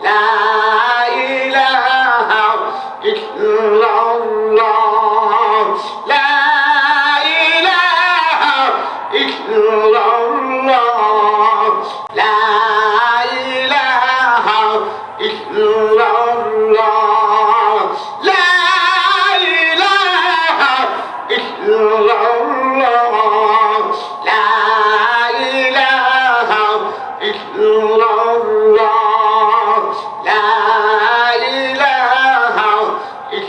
Allah, La ilaha illallah.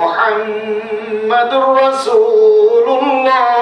محمد رسول اللہ.